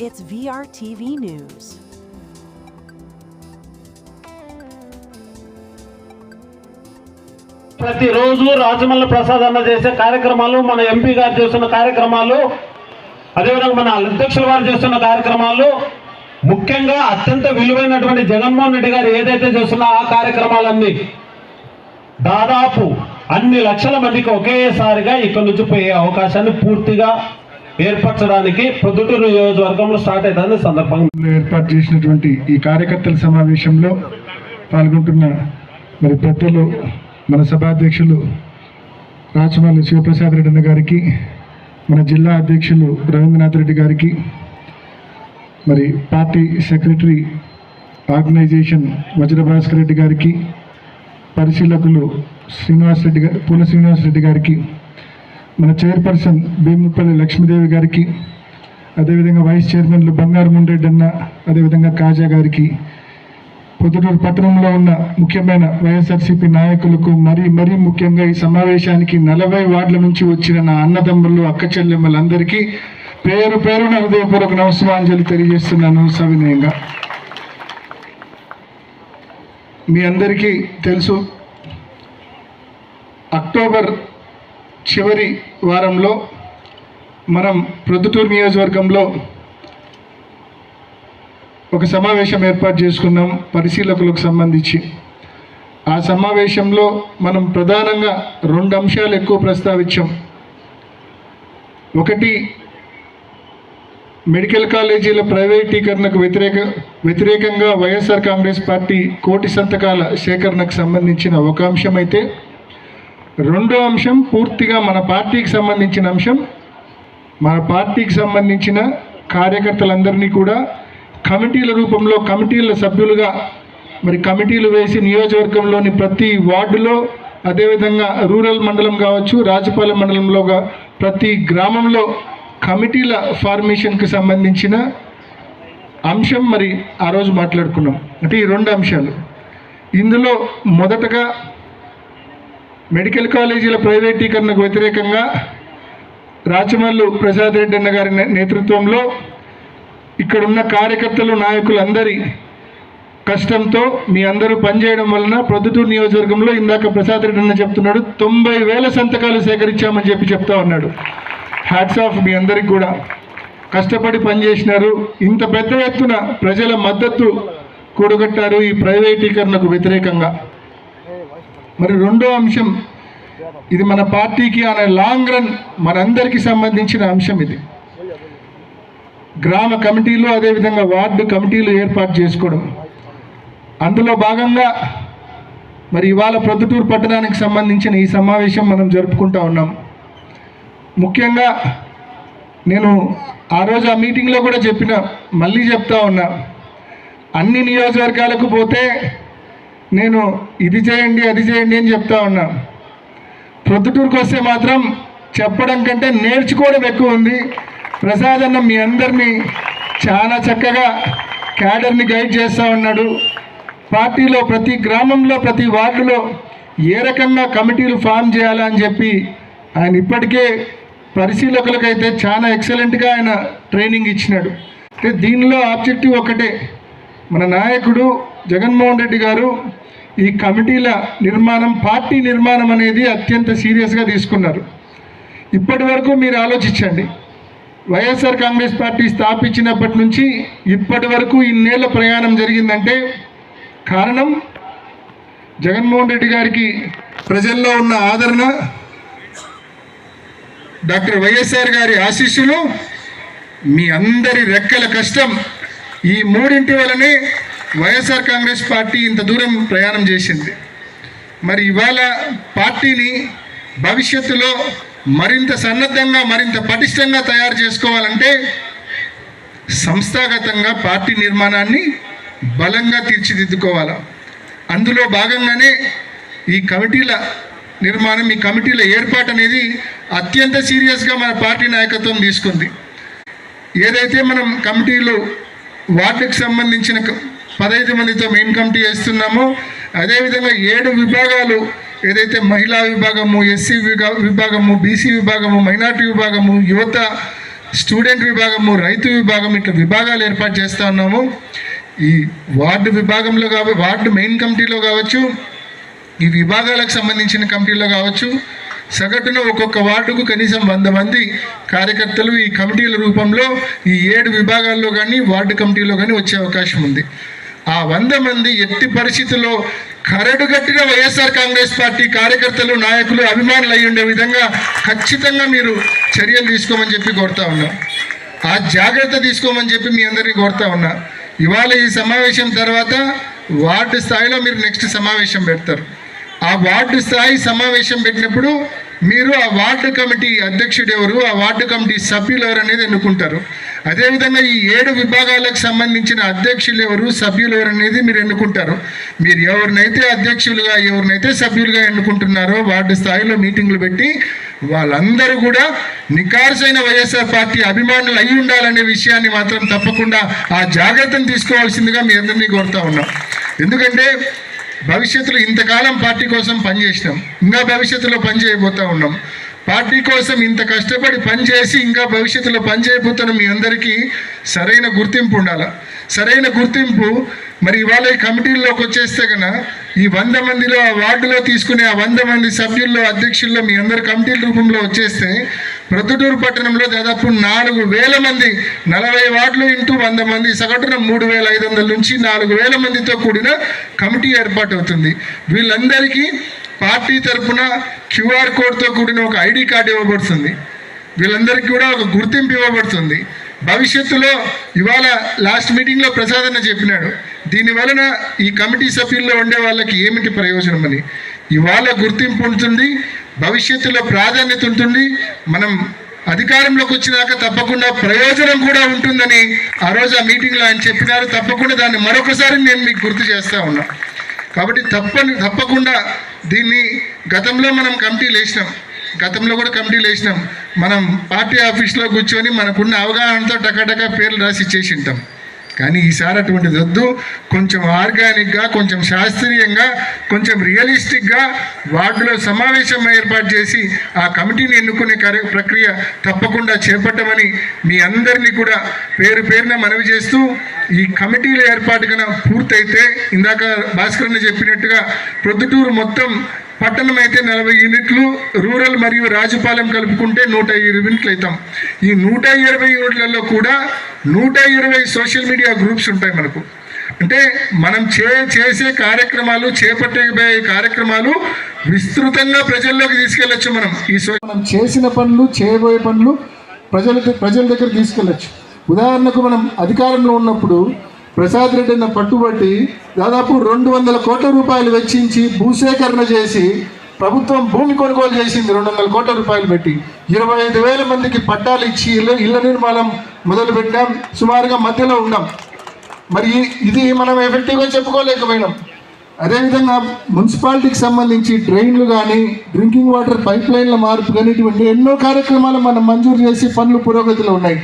It's VRTV News. ప్రతిరోజు రాజమల్ల ప్రసాద్ అన్న చేసే కార్యక్రమాలు మన ఎంపీ గారు చేస్తున్న కార్యక్రమాలు అదేవిధంగా మన అధ్యక్షుల వారు చేస్తున్న కార్యక్రమాలు ముఖ్యంగా అత్యంత విలువైనటువంటి జగన్మోహన్ రెడ్డి గారు ఏదైతే చేస్తున్న ఆ కార్యక్రమాలన్నీ దాదాపు అన్ని లక్షల మందికి ఒకేసారిగా ఇక్కడ నుంచి పోయే అవకాశాన్ని పూర్తిగా ఏర్పరచడానికి ప్రొద్దుట నియోజకవర్గంలో స్టార్ట్ అవుతుంది సందర్భంగా ఏర్పాటు చేసినటువంటి ఈ కార్యకర్తల సమావేశంలో పాల్గొంటున్న మరి పెద్దలు మన సభాధ్యక్షులు రాచమల్లి శివప్రసాద్ రెడ్డి అన్న గారికి మన జిల్లా అధ్యక్షులు రవీంద్రనాథ్ రెడ్డి గారికి మరి party secretary organisation Vajrabhaskar Reddy గారికి పరిశీలకులు శ్రీనివాస్ రెడ్డి గారి పూల శ్రీనివాస్ రెడ్డి గారికి మన చైర్పర్సన్ భీముపల్లి లక్ష్మీదేవి గారికి అదేవిధంగా వైస్ చైర్మన్లు బంగారు ముండ్రెడ్డి అన్న అదేవిధంగా కాజా గారికి పొద్దుటూరు పట్టణంలో ఉన్న ముఖ్యమైన వైఎస్ఆర్సీపీ నాయకులకు మరీ మరీ ముఖ్యంగా ఈ సమావేశానికి నలభై వార్డుల నుంచి వచ్చిన నా అన్నదమ్ములు అక్క చెల్లెమ్మలందరికీ పేరు పేరున హృదయపూర్వక నమస్కారాంజలి తెలియజేస్తున్నాను సవినయంగా. మీ అందరికీ తెలుసు అక్టోబర్ చివరి వారంలో మనం ప్రొద్దుటూరు నియోజకవర్గంలో ఒక సమావేశం ఏర్పాటు చేసుకున్నాం పరిశీలకులకు సంబంధించి. ఆ సమావేశంలో మనం ప్రధానంగా రెండు అంశాలు ఎక్కువ ప్రస్తావించాం. ఒకటి మెడికల్ కాలేజీల ప్రైవేటీకరణకు వ్యతిరేక వ్యతిరేకంగా వైఎస్ఆర్ కాంగ్రెస్ పార్టీ కోటి సంతకాల సేకరణకు సంబంధించిన ఒక అంశం అయితే రెండో అంశం పూర్తిగా మన పార్టీకి సంబంధించిన అంశం. మన పార్టీకి సంబంధించిన కార్యకర్తలందరినీ కూడా కమిటీల రూపంలో కమిటీల సభ్యులుగా మరి కమిటీలు వేసి నియోజకవర్గంలోని ప్రతి వార్డులో అదేవిధంగా రూరల్ మండలం కావచ్చు రాజపాలెం మండలంలోగా ప్రతి గ్రామంలో కమిటీల ఫార్మేషన్కి సంబంధించిన అంశం మరి ఆ రోజు మాట్లాడుకున్నాం. అంటే ఈ రెండు అంశాలు. ఇందులో మొదటగా మెడికల్ కాలేజీల ప్రైవేటీకరణకు వ్యతిరేకంగా రాచమల్లు ప్రసాద్ రెడ్డి అన్న గారి నేతృత్వంలో ఇక్కడున్న కార్యకర్తలు నాయకులందరి కష్టంతో మీ అందరూ పనిచేయడం వలన ప్రొద్దుటూరు నియోజకవర్గంలో ఇందాక ప్రసాద్ రెడ్డి అన్న చెప్తున్నాడు తొంభై వేల సంతకాలు సేకరించామని చెప్పి చెప్తా ఉన్నాడు. హ్యాట్స్ ఆఫ్ మీ అందరికి కూడా. కష్టపడి పనిచేసినారు ఇంత పెద్ద ఎత్తున ప్రజల మద్దతు కూడగట్టారు ఈ ప్రైవేటీకరణకు వ్యతిరేకంగా. మరి రెండో అంశం ఇది మన పార్టీకి అనే లాంగ్ రన్ మనందరికీ సంబంధించిన అంశం ఇది. గ్రామ కమిటీలు అదేవిధంగా వార్డు కమిటీలు ఏర్పాటు చేసుకోవడం. అందులో భాగంగా మరి ఇవాళ ప్రొద్దుటూరు పట్టణానికి సంబంధించిన ఈ సమావేశం మనం జరుపుకుంటా ఉన్నాం. ముఖ్యంగా నేను ఆ రోజు ఆ మీటింగ్లో కూడా చెప్పిన మళ్ళీ చెప్తా ఉన్నా. అన్ని నియోజకవర్గాలకు పోతే నేను ఇది చేయండి అది చేయండి అని చెప్తా ఉన్నా. ప్రొద్దుటూరుకు వస్తే మాత్రం చెప్పడం కంటే నేర్చుకోవడం ఎక్కువ ఉంది. ప్రసాద్ అన్న మీ అందరినీ చాలా చక్కగా క్యాడర్ని గైడ్ చేస్తూ ఉన్నాడు. పార్టీలో ప్రతి గ్రామంలో ప్రతి వార్డులో ఏ రకంగా కమిటీలు ఫామ్ చేయాలా అని చెప్పి ఆయన ఇప్పటికే పరిశీలకులకైతే చాలా ఎక్సలెంట్గా ఆయన ట్రైనింగ్ ఇచ్చినాడు. అంటే దీనిలో ఆబ్జెక్టివ్ ఒకటే. మన నాయకుడు జగన్మోహన్ రెడ్డి గారు ఈ కమిటీల నిర్మాణం పార్టీ నిర్మాణం అనేది అత్యంత సీరియస్గా తీసుకున్నారు. ఇప్పటి వరకు మీరు ఆలోచించండి. వైఎస్ఆర్ కాంగ్రెస్ పార్టీ స్థాపించినప్పటి నుంచి ఇప్పటి వరకు ఇన్నేళ్ళ ప్రయాణం జరిగిందంటే కారణం జగన్మోహన్ రెడ్డి గారికి ప్రజల్లో ఉన్న ఆదరణ డాక్టర్ వైఎస్ఆర్ గారి ఆశీస్సులు మీ అందరి రెక్కల కష్టం ఈ మూడింటి వలనే వైఎస్ఆర్ కాంగ్రెస్ పార్టీ ఇంత దూరం ప్రయాణం చేసింది. మరి ఇవాళ పార్టీని భవిష్యత్తులో మరింత సన్నద్ధంగా మరింత పటిష్టంగా తయారు చేసుకోవాలంటే సంస్థాగతంగా పార్టీ నిర్మాణాన్ని బలంగా తీర్చిదిద్దుకోవాలి. అందులో భాగంగానే ఈ కమిటీల నిర్మాణం ఈ కమిటీల ఏర్పాటు అనేది అత్యంత సీరియస్గా మన పార్టీ నాయకత్వం తీసుకుంది. ఏదైతే మనం కమిటీలు వార్డుకు సంబంధించిన క- పదహైదు మందితో మెయిన్ కమిటీ వేస్తున్నామో. అదేవిధంగా ఏడు విభాగాలు ఏదైతే మహిళా విభాగము ఎస్సీ విభాగము బీసీ విభాగము మైనార్టీ విభాగము యువత స్టూడెంట్ విభాగము రైతు విభాగం ఇట్లా విభాగాలు ఏర్పాటు చేస్తూ ఉన్నాము. ఈ వార్డు విభాగంలో కావచ్చు వార్డు మెయిన్ కమిటీలో కావచ్చు ఈ విభాగాలకు సంబంధించిన కమిటీలో కావచ్చు సగటున ఒక్కొక్క వార్డుకు కనీసం వంద మంది కార్యకర్తలు ఈ కమిటీల రూపంలో ఈ ఏడు విభాగాల్లో కానీ వార్డు కమిటీలో కానీ వచ్చే అవకాశం ఉంది. ఆ వంద మంది ఎట్టి పరిస్థితుల్లో కరడుగట్టిన వైఎస్ఆర్ కాంగ్రెస్ పార్టీ కార్యకర్తలు నాయకులు అభిమానులు అయి ఉండే విధంగా ఖచ్చితంగా మీరు చర్యలు తీసుకోమని చెప్పి కోరుతా ఉన్నా. ఆ జాగ్రత్త తీసుకోమని చెప్పి మీ అందరినీ కోరుతా ఉన్నా. ఇవాళ ఈ సమావేశం తర్వాత వార్డు స్థాయిలో మీరు నెక్స్ట్ సమావేశం పెడతారు. ఆ వార్డు స్థాయి సమావేశం పెట్టినప్పుడు మీరు ఆ వార్డు కమిటీ అధ్యక్షుడు ఎవరు ఆ వార్డు కమిటీ సభ్యులు ఎవరు అనేది ఎన్నుకుంటారు. అదేవిధంగా ఈ ఏడు విభాగాలకు సంబంధించిన అధ్యక్షులు ఎవరు సభ్యులు ఎవరు అనేది మీరు ఎన్నుకుంటారు. మీరు ఎవరినైతే అధ్యక్షులుగా ఎవరినైతే సభ్యులుగా ఎన్నుకుంటున్నారో వార్డు స్థాయిలో మీటింగ్లు పెట్టి వాళ్ళందరూ కూడా నికార్సైన వైఎస్ఆర్ పార్టీ అభిమానులు అయి ఉండాలనే విషయాన్ని మాత్రం తప్పకుండా ఆ జాగ్రత్తను తీసుకోవాల్సిందిగా మీ అందరినీ కోరుతా ఉన్నాం. ఎందుకంటే భవిష్యత్తులో ఇంతకాలం పార్టీ కోసం పనిచేసినాం. ఇంకా భవిష్యత్తులో పనిచేయబోతా ఉన్నాం. పార్టీ కోసం ఇంత కష్టపడి పనిచేసి ఇంకా భవిష్యత్తులో పనిచేయబోతున్న మీ అందరికీ సరైన గుర్తింపు ఉండాల? సరైన గుర్తింపు మరి ఇవాళ ఈ కమిటీల్లోకి వచ్చేస్తే కన ఈ వంద మందిలో ఆ వార్డులో తీసుకునే ఆ వంద మంది సభ్యుల్లో అధ్యక్షుల్లో మీ అందరి కమిటీల రూపంలో వచ్చేస్తే ప్రొద్దుటూరు పట్టణంలో దాదాపు నాలుగు వేల మంది నలభై వార్డులు ఇంటూ వంద మంది సగటున మూడు వేల ఐదు వందల నుంచి నాలుగు వేల మందితో కూడిన కమిటీ ఏర్పాటు అవుతుంది వీళ్ళందరికీ పార్టీ తరఫున క్యూఆర్ కోడ్తో కూడిన ఒక ఐడి కార్డు ఇవ్వబడుతుంది. వీళ్ళందరికీ కూడా ఒక గుర్తింపు ఇవ్వబడుతుంది. భవిష్యత్తులో ఇవాళ లాస్ట్ మీటింగ్లో ప్రసాద్ అన్న చెప్పినాడు. దీని వలన ఈ కమిటీ సభ్యుల్లో ఉండే వాళ్ళకి ఏమిటి ప్రయోజనం అని. ఇవాళ గుర్తింపు ఉంటుంది భవిష్యత్తులో ప్రాధాన్యత ఉంటుంది. మనం అధికారంలోకి వచ్చినాక తప్పకుండా ప్రయోజనం కూడా ఉంటుందని ఆ రోజు ఆ మీటింగ్లో ఆయన చెప్పినారు. తప్పకుండా దాన్ని మరొకసారి నేను మీకు గుర్తు చేస్తా ఉన్నా. కాబట్టి తప్పని తప్పకుండా దీన్ని గతంలో మనం కమిటీలు వేసినాం గతంలో కూడా కమిటీలు వేసినాం మనం పార్టీ ఆఫీస్లో కూర్చొని మనకున్న అవగాహనతో టకాటకా పేర్లు రాసి ఇచ్చేసి ఉంటాం. కానీ ఈసారి అటువంటిది వద్దు కొంచెం ఆర్గానిక్గా కొంచెం శాస్త్రీయంగా కొంచెం రియలిస్టిక్గా వార్డులో సమావేశం ఏర్పాటు చేసి ఆ కమిటీని ఎన్నుకునే కార్య ప్రక్రియ తప్పకుండా చేపట్టమని మీ అందరినీ కూడా పేరు పేరున మనవి చేస్తూ ఈ కమిటీల ఏర్పాటు కన్నా పూర్తయితే ఇందాక భాస్కరన్న చెప్పినట్టుగా ప్రొద్దుటూరు మొత్తం పట్టణం అయితే నలభై యూనిట్లు రూరల్ మరియు రాజుపాలెం కలుపుకుంటే నూట ఇరవై యూనిట్లు అవుతాం. ఈ నూట ఇరవై యూనిట్లలో కూడా నూట ఇరవై సోషల్ మీడియా గ్రూప్స్ ఉంటాయి మనకు. అంటే మనం చే చేసే కార్యక్రమాలు చేపట్టబోయే కార్యక్రమాలు విస్తృతంగా ప్రజల్లోకి తీసుకెళ్ళొచ్చు మనం. ఈ సో మనం చేసిన పనులు చేయబోయే పనులు ప్రజల ప్రజల దగ్గర తీసుకెళ్ళొచ్చు. ఉదాహరణకు మనం అధికారంలో ఉన్నప్పుడు ప్రసాద్ రెడ్డిని పట్టుబట్టి దాదాపు రెండు వందల కోట్ల రూపాయలు వెచ్చించి భూసేకరణ చేసి ప్రభుత్వం భూమి కొనుగోలు చేసింది రెండు వందల కోట్ల రూపాయలు పెట్టి. ఇరవై ఐదు వేల మందికి పట్టాలు ఇచ్చి ఇళ్ళ ఇళ్ళ నిర్మాణం మొదలుపెట్టాం. సుమారుగా మధ్యలో ఉన్నాం. మరి ఇది మనం ఎఫెక్టివ్గా చెప్పుకోలేకపోయినాం. అదేవిధంగా మున్సిపాలిటీకి సంబంధించి డ్రైన్లు కానీ డ్రింకింగ్ వాటర్ పైప్ లైన్ల మార్పు కానీ ఇటువంటి ఎన్నో కార్యక్రమాలు మనం మంజూరు చేసి పనులు పురోగతిలో ఉన్నాయి.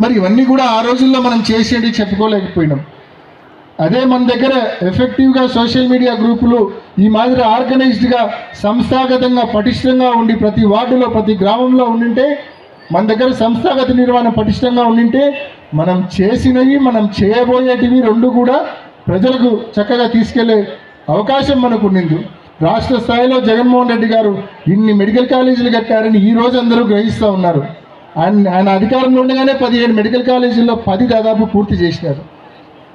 మరి ఇవన్నీ కూడా ఆ రోజుల్లో మనం చేసేది చెప్పుకోలేకపోయినాం. అదే మన దగ్గర ఎఫెక్టివ్గా సోషల్ మీడియా గ్రూపులు ఈ మాదిరి ఆర్గనైజ్డ్గా సంస్థాగతంగా పటిష్టంగా ఉండి ప్రతి వార్డులో ప్రతి గ్రామంలో ఉండింటే మన దగ్గర సంస్థాగత నిర్వహణ పటిష్టంగా ఉండింటే మనం చేసినవి మనం చేయబోయేటివి రెండు కూడా ప్రజలకు చక్కగా తీసుకెళ్ళే అవకాశం మనకు ఉండింది. రాష్ట్ర స్థాయిలో జగన్మోహన్ రెడ్డి గారు ఇన్ని మెడికల్ కాలేజీలు కట్టారని ఈ రోజు అందరూ గ్రహిస్తూ ఉన్నారు. ఆయన ఆయన అధికారంలో ఉండగానే పదిహేడు మెడికల్ కాలేజీల్లో పది దాదాపు పూర్తి చేసినారు.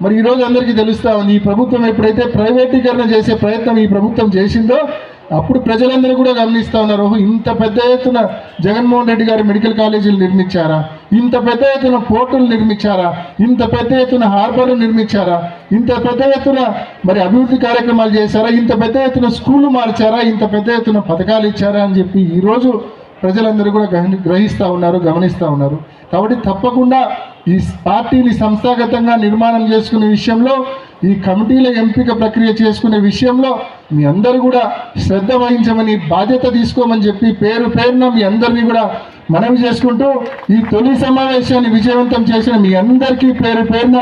మరి ఈరోజు అందరికీ తెలుస్తా ఉంది ఈ ప్రభుత్వం ఎప్పుడైతే ప్రైవేటీకరణ చేసే ప్రయత్నం ఈ ప్రభుత్వం చేసిందో అప్పుడు ప్రజలందరూ కూడా గమనిస్తూ ఉన్నారు ఇంత పెద్ద ఎత్తున జగన్మోహన్ రెడ్డి గారు మెడికల్ కాలేజీలు నిర్మించారా? ఇంత పెద్ద ఎత్తున పోర్టులు నిర్మించారా? ఇంత పెద్ద ఎత్తున హార్బర్లు నిర్మించారా? ఇంత పెద్ద ఎత్తున మరి అభివృద్ధి కార్యక్రమాలు చేశారా? ఇంత పెద్ద ఎత్తున స్కూళ్ళు మార్చారా? ఇంత పెద్ద ఎత్తున పథకాలు ఇచ్చారా అని చెప్పి ఈరోజు ప్రజలందరూ కూడా గ్రహి గ్రహిస్తూ ఉన్నారు గమనిస్తూ ఉన్నారు. కాబట్టి తప్పకుండా ఈ పార్టీని సంస్థాగతంగా నిర్మాణం చేసుకునే విషయంలో ఈ కమిటీల ఎంపిక ప్రక్రియ చేసుకునే విషయంలో మీ అందరూ కూడా శ్రద్ధ వహించమని బాధ్యత తీసుకోమని చెప్పి పేరు పేరున మీ అందరినీ కూడా మనవి చేసుకుంటూ ఈ తొలి సమావేశాన్ని విజయవంతం చేసిన మీ అందరికీ పేరు పేరున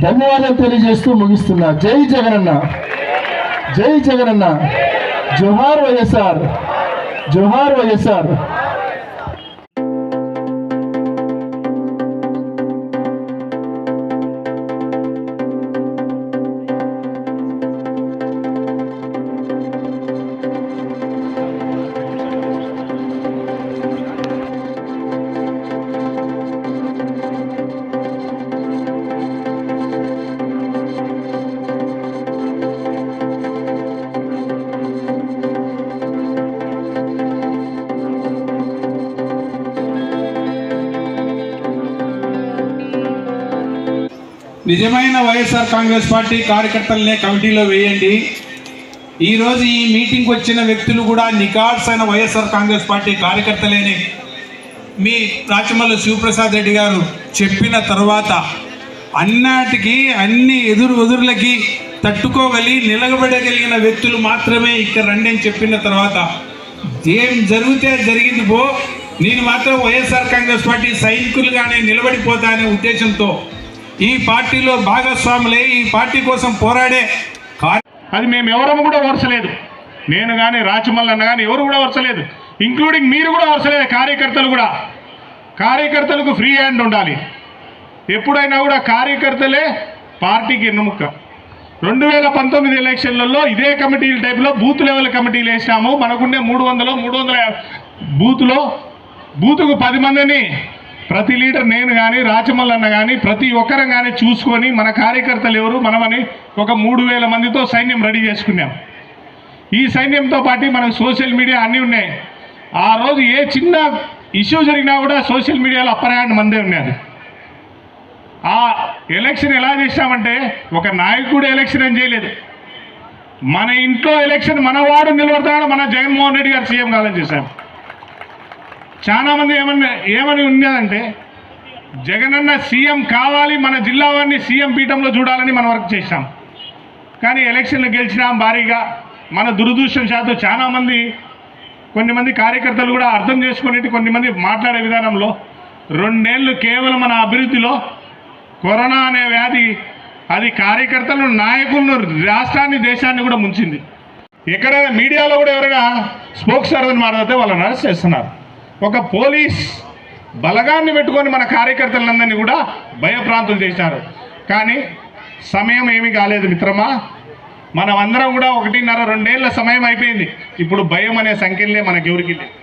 ధన్యవాదాలు తెలియజేస్తూ ముగిస్తున్నా. జై జగనన్న. జై జగనన్న. జోహార్ వైఎస్ఆర్. జోహార్ వైఎస్ఆర్ నిజమైన వైఎస్ఆర్ కాంగ్రెస్ పార్టీ కార్యకర్తలనే కమిటీలో వేయండి. ఈరోజు ఈ మీటింగ్కి వచ్చిన వ్యక్తులు కూడా నికార్స్ అయిన వైఎస్ఆర్ కాంగ్రెస్ పార్టీ కార్యకర్తలేని మీ రాచమల్లి శివప్రసాద్ రెడ్డి గారు చెప్పిన తర్వాత అన్నాటికి అన్ని ఎదురు ఎదురులకి తట్టుకోగలి నిలబడగలిగిన వ్యక్తులు మాత్రమే ఇక్కడ రండి అని చెప్పిన తర్వాత ఏం జరిగితే జరిగింది పో నేను మాత్రం వైఎస్ఆర్ కాంగ్రెస్ పార్టీ సైనికులుగానే నిలబడిపోతా అనే ఉద్దేశంతో ఈ పార్టీలో భాగస్వాములే ఈ పార్టీ కోసం పోరాడే అది మేము ఎవరము కూడా ఓర్చలేదు. నేను కానీ రాచమల్ల అన్న కానీ ఎవరు కూడా ఓర్చలేదు. ఇంక్లూడింగ్ మీరు కూడా ఓర్చలేదు కార్యకర్తలు కూడా. కార్యకర్తలకు ఫ్రీ హ్యాండ్ ఉండాలి. ఎప్పుడైనా కూడా కార్యకర్తలే పార్టీకి ఎన్నుముక్క. రెండు వేల పంతొమ్మిది ఎలక్షన్లలో ఇదే కమిటీల టైప్లో బూత్ లెవెల్ కమిటీలు వేసినాము. మనకుండే మూడు వందలు మూడు వందల బూత్లో బూతుకు పది మందిని ప్రతి లీడర్ నేను కానీ రాచమల్లన్న కానీ ప్రతి ఒక్కరం కానీ చూసుకొని మన కార్యకర్తలు ఎవరు? మనమని ఒక మూడు వేల మందితో సైన్యం రెడీ చేసుకున్నాం. ఈ సైన్యంతో పాటు మనకు సోషల్ మీడియా అన్నీ ఉన్నాయి. ఆ రోజు ఏ చిన్న ఇష్యూ జరిగినా కూడా సోషల్ మీడియాలో అప్పర్ హ్యాండ్ మందే ఉన్నారు ఆ ఎలక్షన్ ఎలా చేశామంటే ఒక నాయకుడు ఎలక్షన్ ఏం చేయలేదు. మన ఇంట్లో ఎలక్షన్ మన వాడు నిలబడతాడు మన జగన్మోహన్ రెడ్డి గారు సీఎం కాలం చేశాం. చాలామంది ఏమన్నా ఏమని ఉన్నదంటే జగనన్న సీఎం కావాలి మన జిల్లా వారిని సీఎం పీఠంలో చూడాలని మనం వర్క్ చేశాం. కానీ ఎలక్షన్లు గెలిచినాం భారీగా. మన దురదృష్టం శాతం చాలామంది కొన్ని మంది కార్యకర్తలు కూడా అర్థం చేసుకునేటి కొన్ని మంది మాట్లాడే విధానంలో రెండేళ్ళు కేవలం మన అభివృద్ధిలో కరోనా అనే వ్యాధి అది కార్యకర్తలను నాయకులను రాష్ట్రాన్ని దేశాన్ని కూడా ముంచింది. ఎక్కడైనా మీడియాలో కూడా ఎవరైనా స్పోక్స్ అని మాట్లాడితే వాళ్ళని అరెస్ట్ చేస్తున్నారు. ఒక పోలీస్ బలగాన్ని పెట్టుకొని మన కార్యకర్తలందరినీ కూడా భయప్రాంతులు చేశారు. కానీ సమయం ఏమీ కాలేదు మిత్రమా. మనం అందరం కూడా ఒకటిన్నర రెండేళ్ళ సమయం అయిపోయింది. ఇప్పుడు భయం అనే సంఖ్యలే మనకెవరికి లేదు.